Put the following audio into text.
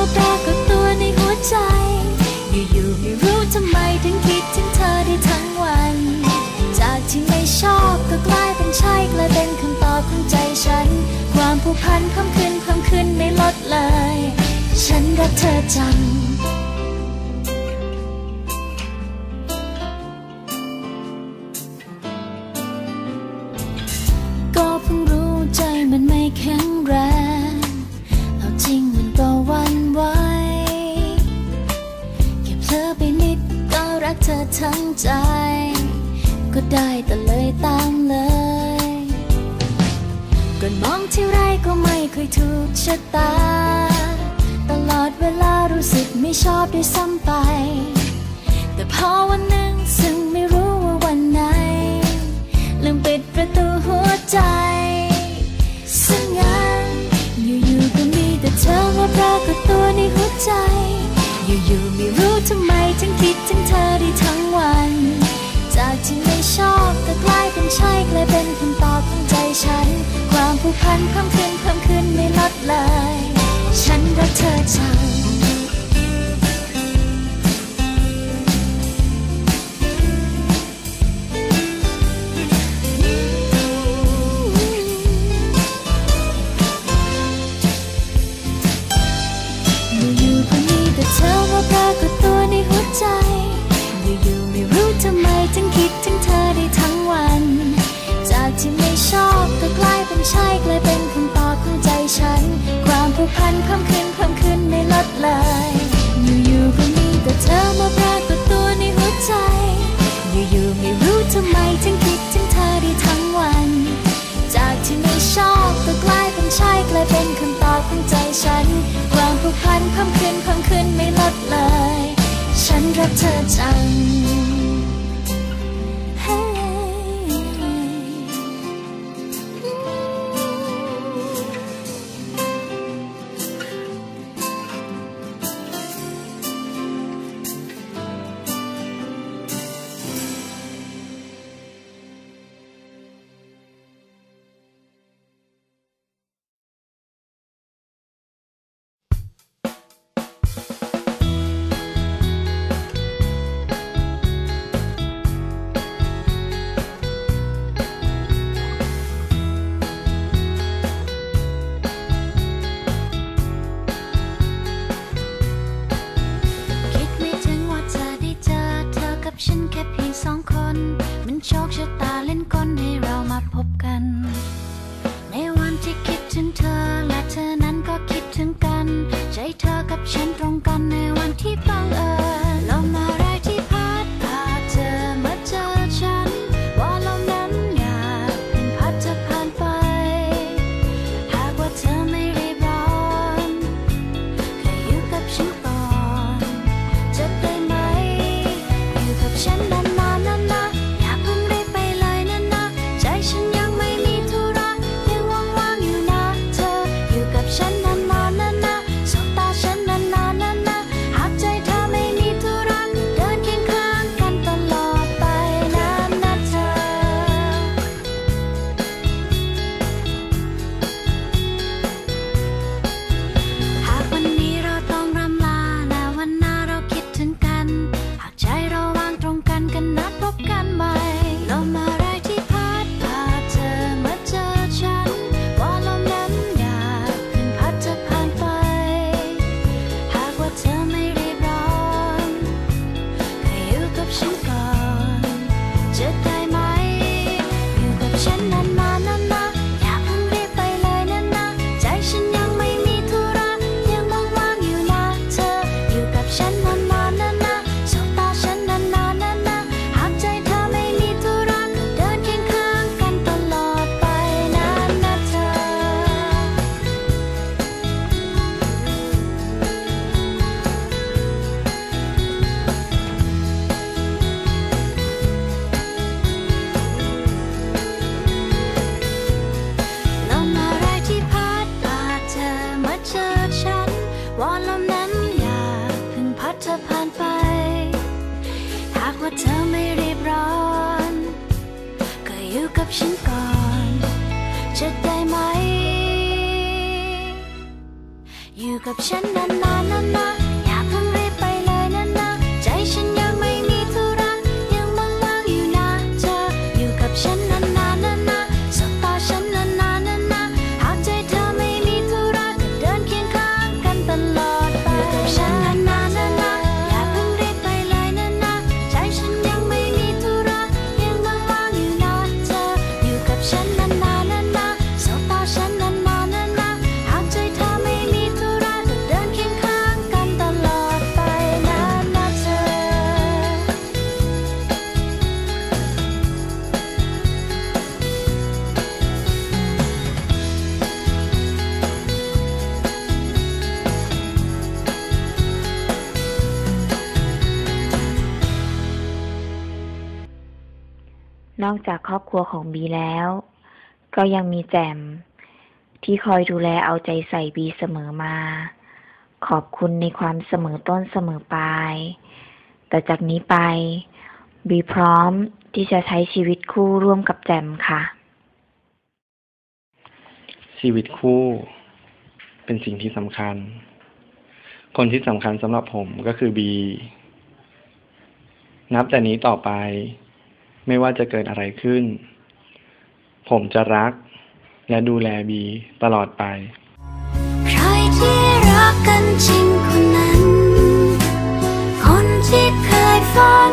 เธอมาปรากฏตัวในหัวใจ อยู่ๆไม่รู้ทำไมถึงคิดถึงเธอได้ทั้งวัน จากที่ไม่ชอบก็กลายเป็นใช่กลายเป็นคำตอบของใจฉัน ความผูกพันเพิ่มขึ้นเพิ่มขึ้นไม่ลดเลย ฉันรักเธอจัง ธอทั้งใจ ก็ได้แต่เลยตามเลยก่อนมองที่ไรก็ไม่เคยถูกชะตา ตลอดเวลารู้สึกไม่ชอบด้วยซ้ำไป แต่พอวันหนึ่งซึ่งไม่รู้ว่าวันไหน ลืมปิดประตูหัวใจซึ่งงั้นอยู่ๆก็มีแต่เธอมาปรากฏตัวในหัวใจ คิดถึงเธอได้ทั้งวัน จากที่ไม่ชอบก็กลายเป็นใช่กลายเป็นคำตอบของใจฉัน ความผูกพันเพิ่มขึ้นเพิ่มขึ้นไม่ลดเลย ฉันรักเธอจัง ใจ อยู่ๆไม่รู้ทำไมถึงคิดถึงเธอได้ทั้งวัน จากที่ไม่ชอบก็กลายเป็นใช่กลายเป็นคำตอบของใจฉัน ความผูกพันเพิ่มขึ้นเพิ่มขึ้นไม่ลดเลย อยู่ๆก็มีแต่เธอมาปรากฏตัวในหัวใจ อยู่ๆไม่รู้ทำไมถึงคิดถึงเธอได้ทั้งวัน จากที่ไม่ชอบก็กลายเป็นใช่กลายเป็นคำ รักเธอจัง can my ผ่านไป หากว่าเธอไม่รีบร้อน ก็อยู่กับฉันก่อน จะได้ไหม อยู่กับฉันนานๆนานๆ นอกจากครอบครัวของบีแล้ว ก็ยังมีแจม ที่คอยดูแลเอาใจใส่บีเสมอมา ขอบคุณในความเสมอต้นเสมอปลาย แต่จากนี้ไป บีพร้อมที่จะใช้ชีวิตคู่ร่วมกับแจมค่ะ ชีวิตคู่ เป็นสิ่งที่สำคัญ คนที่สำคัญสำหรับผมก็คือบี นับแต่นี้ต่อไป ไม่ว่าจะเกิดอะไรขึ้น ผมจะรัก และดูแลบีตลอดไป ใครที่รักกันจริงคนนั้น คนที่เคยฝัน